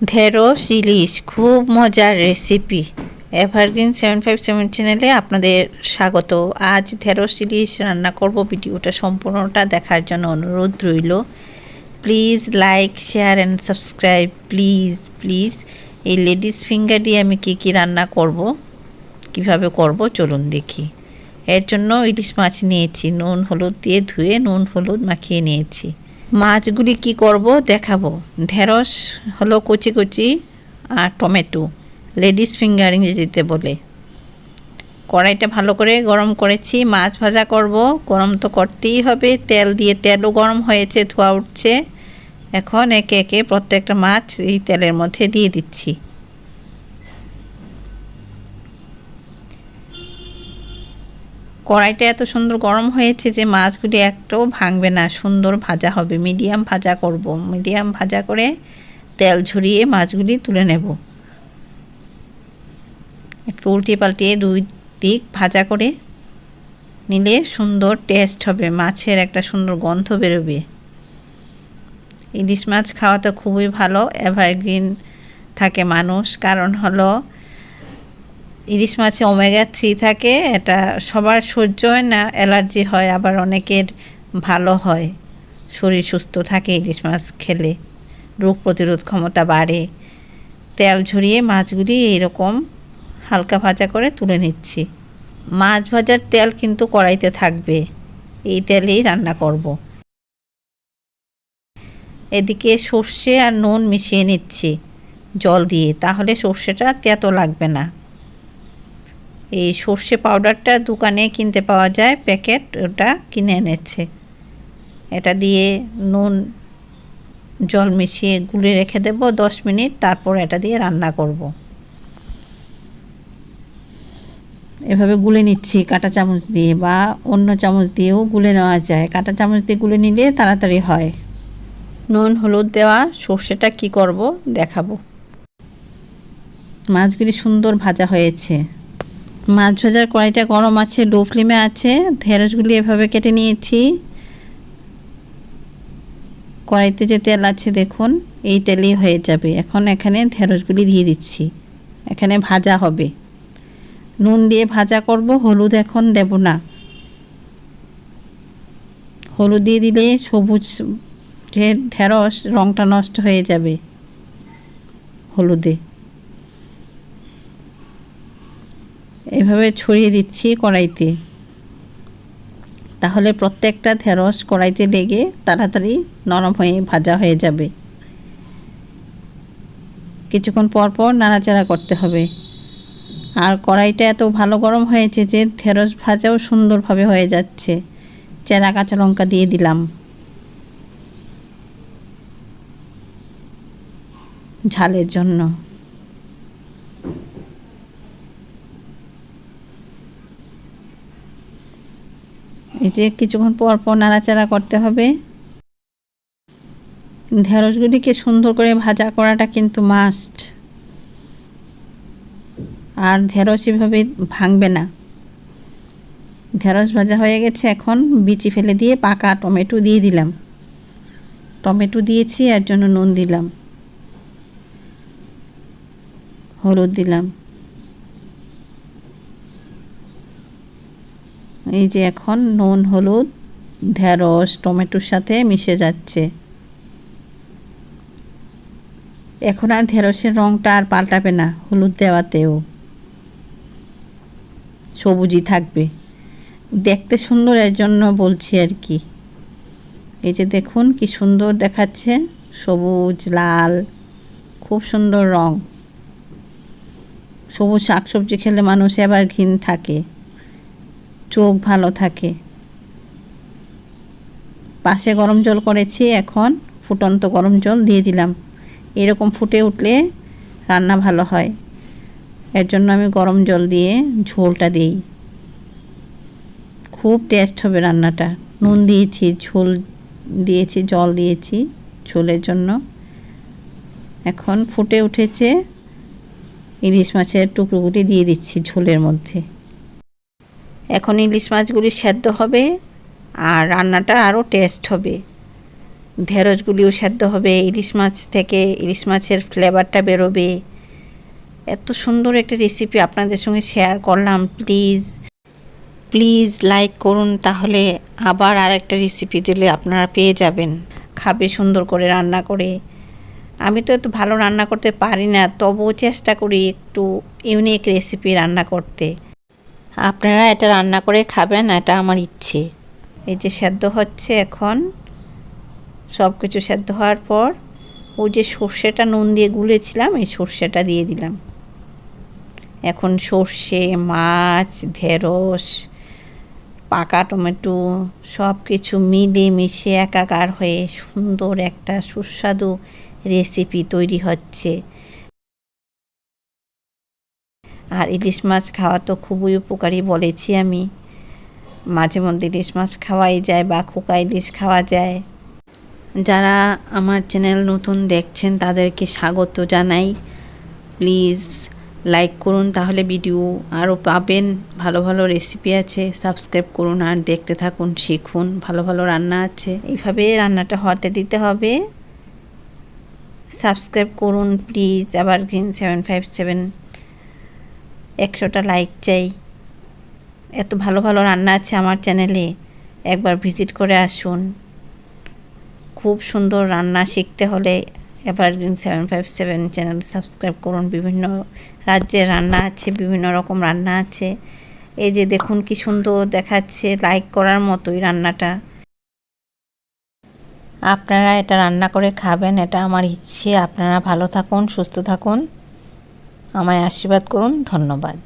ঢেঁড়স, ইলিশ, খুব মজার recipe evergreen seven five seven চ্যানেলে আপনাদের স্বাগত। আজ ঢেঁড়স, ইলিশ রান্না করব। ভিডিওটা সম্পূর্ণটা দেখার জন্য অনুরোধ রইল। Please like share and subscribe please please এই লেডিস ফিঙ্গার দিয়ে আমি কী কী রান্না করব, কীভাবে করব চলুন দেখি। এর জন্য ইলিশ মাছ নিয়েছি, নুন, হলুদ দিয়ে ধুয়ে নুন, হলুদ মাখিয়ে নিয়েছি। মাছগুলি কি করব দেখাবো। ঢেঁড়স হলো কচি কচি আর টমেটো, লেডিস ফিঙ্গারিং যেতে বলে। কড়াইটা ভালো করে গরম করেছি, মাছ ভাজা করব। গরম তো করতেই হবে, তেল দিয়ে তেলও গরম হয়েছে, ধোয়া উঠছে। এখন একে একে প্রত্যেকটা মাছ এই তেলের মধ্যে দিয়ে দিচ্ছি। কড়াইটা এত সুন্দর গরম হয়েছে যে মাছগুলি একটাও ভাঙবে না। সুন্দর ভাজা হবে। মিডিয়াম ভাজা করব। মিডিয়াম ভাজা করে তেল ঝরিয়ে মাছগুলি তুলে নেব। একটু উল্টিয়ে পাল্টিয়ে দুই দিক ভাজা করে নিলে সুন্দর টেস্ট হবে। মাছের একটা সুন্দর গন্ধ বেরোবে। ইলিশ মাছ খাওয়া তো খুবই ভালো। এভারগ্রিন থাকে মানুষ। কারণ হলো ইলিশ মাছে ওমেগা থ্রি থাকে, এটা সবার সহ্য হয় না, অ্যালার্জি হয়, আবার অনেকের ভালো হয়। শরীর সুস্থ থাকে ইলিশ মাছ খেলে, রোগ প্রতিরোধ ক্ষমতা বাড়ে। তেল ঝরিয়ে মাছগুলি এইরকম হালকা ভাজা করে তুলে নিচ্ছি। মাছ ভাজার তেল কিন্তু কড়াইতে থাকবে, এই তেলেই রান্না করব। এদিকে সর্ষে আর নুন মিশিয়ে নিচ্ছি, জল দিয়ে, তাহলে সর্ষেটা তেতো লাগবে না। এই সর্ষে পাউডারটা দোকানে কিনতে পাওয়া যায়, প্যাকেট ওটা কিনে এনেছে। এটা দিয়ে নুন, জল মিশিয়ে গুলে রেখে দেব দশ মিনিট, তারপর এটা দিয়ে রান্না করব। এভাবে গুলে নিচ্ছি, কাঁটা চামচ দিয়ে বা অন্য চামচ দিয়েও গুলে নেওয়া যায়। কাঁটা চামচ দিয়ে গুলে নিলে তাড়াতাড়ি হয়। নুন, হলুদ দেওয়া সর্ষেটা কি করব দেখাবো। মাছগুলি সুন্দর ভাজা হয়েছে। মাছ ভাজার কড়াইটা গরম আছে লো ফ্লেমে আছে, ঢেঁড়সগুলি এভাবে কেটে নিয়েছি। কড়াইতে যে তেল আছে দেখুন, এই তেলেই হয়ে যাবে। এখন এখানে ঢেঁড়সগুলি দিয়ে দিচ্ছি। এখানে ভাজা হবে। নুন দিয়ে ভাজা করব, হলুদ এখন দেব না। হলুদ দিয়ে দিলে সবুজ যে ঢেঁড়স রঙটা নষ্ট হয়ে যাবে হলুদে। এভাবে ছড়িয়ে দিচ্ছি কড়াইতে। তাহলে প্রত্যেকটা ঢেঁড়স কড়াইতে লেগে তাড়াতাড়ি নরম হয়ে ভাজা হয়ে যাবে। কিছুক্ষণ পর পর নাড়াচাড়া করতে হবে। আর কড়াইটা এত ভালো গরম হয়েছে যে ঢেঁড়স ভাজাও সুন্দরভাবে হয়ে যাচ্ছে। চেরা কাঁচা লঙ্কা দিয়ে দিলাম। ঝালের জন্য। এই যে কিছুক্ষণ পর পর নাড়াচাড়া করতে হবে। ঢেঁড়সগুলিকে সুন্দর করে ভাজা করাটা কিন্তু মাস্ট আর ঢেঁড়স এভাবে ভাঙবে না। ঢেঁড়স ভাজা হয়ে গেছে এখন, বিচি ফেলে দিয়ে পাকা টমেটো দিয়ে দিলাম। টমেটো দিয়েছি, এর জন্য নুন দিলাম। হলুদ দিলাম। এই যে এখন নুন, হলুদ, ঢেঁড়স, টমেটোর সাথে মিশে যাচ্ছে। এখন আর ঢেঁড়সের রঙটা আর পাল্টাবে না, হলুদ দেওয়াতেও। সবুজই থাকবে। দেখতে সুন্দর এর জন্য বলছি আর কি। এই যে দেখুন কি সুন্দর দেখাচ্ছে, সবুজ, লাল, খুব সুন্দর রং। সবুজ শাকসবজি খেলে মানুষ এবার ঘিন থাকে। চোখ ভালো থাকে। পাশে গরম জল করেছি, এখন ফুটন্ত গরম জল দিয়ে দিলাম। এরকম ফুটে উঠলে রান্না ভালো হয়। এর জন্য আমি গরম জল দিয়ে ঝোলটা দিই। খুব টেস্ট হবে রান্নাটা। নুন দিয়েছি, ঝোল দিয়েছি, জল দিয়েছি ঝোলের জন্য। এখন ফুটে উঠেছে ইলিশ মাছের টুকরোগুলি দিয়ে দিচ্ছি ঝোলের মধ্যে। এখন ইলিশ মাছগুলি সেদ্ধ হবে আর রান্নাটা আরও টেস্ট হবে। ঢেঁড়সগুলিও সেদ্ধ হবে, ইলিশ মাছ থেকে ইলিশ মাছের ফ্লেভারটা বেরোবে। এত সুন্দর একটা রেসিপি আপনাদের সঙ্গে শেয়ার করলাম প্লিজ প্লিজ লাইক করুন তাহলে আবার আর একটা রেসিপি দিলে আপনারা পেয়ে যাবেন। খাবে সুন্দর করে রান্না করে। আমি তো এত ভালো রান্না করতে পারি না, তবুও চেষ্টা করি একটু ইউনিক রেসিপি রান্না করতে। আপনারা এটা রান্না করে খাবেন, এটা আমার ইচ্ছে। এই যে সেদ্ধ হচ্ছে এখন সব কিছু সেদ্ধ হওয়ার পর ওই যে সর্ষেটা নুন দিয়ে গুলেছিলাম, এই সর্ষেটা দিয়ে দিলাম। এখন সর্ষে, মাছ, ঢেঁড়স, পাকা টমেটো সব কিছু মিলে মিশে একাকার হয়ে সুন্দর একটা সুস্বাদু রেসিপি তৈরি হচ্ছে। আর ইলিশ মাছ খাওয়া তো খুবই উপকারী বলেছি আমি। মাঝে মধ্যে ইলিশ মাছ খাওয়াই যায় বা খোকা ইলিশ খাওয়া যায়। যারা আমার চ্যানেল নতুন দেখছেন, তাদেরকে স্বাগত জানাই। প্লিজ লাইক করুন, তাহলে ভিডিও আরও পাবেন। ভালো ভালো রেসিপি আছে, সাবস্ক্রাইব করুন আর দেখতে থাকুন, শিখুন। ভালো ভালো রান্না আছে। এইভাবে রান্নাটা হতে দিতে হবে। সাবস্ক্রাইব করুন প্লিজ আবার গ্রিন সেভেন ফাইভ সেভেন একশোটা লাইক চাই। এত ভালো ভালো রান্না আছে আমার চ্যানেলে একবার ভিজিট করে আসুন। খুব সুন্দর রান্না শিখতে হলে evergreen seven five seven channel subscribe করুন। বিভিন্ন রাজ্যের রান্না আছে, বিভিন্ন রকম রান্না আছে। এই যে দেখুন কি সুন্দর দেখাচ্ছে লাইক করার মতোই রান্নাটা। আপনারা এটা রান্না করে খাবেন, এটা আমার ইচ্ছে। আপনারা ভালো থাকুন, সুস্থ থাকুন। আমায় আশীর্বাদ করুন ধন্যবাদ।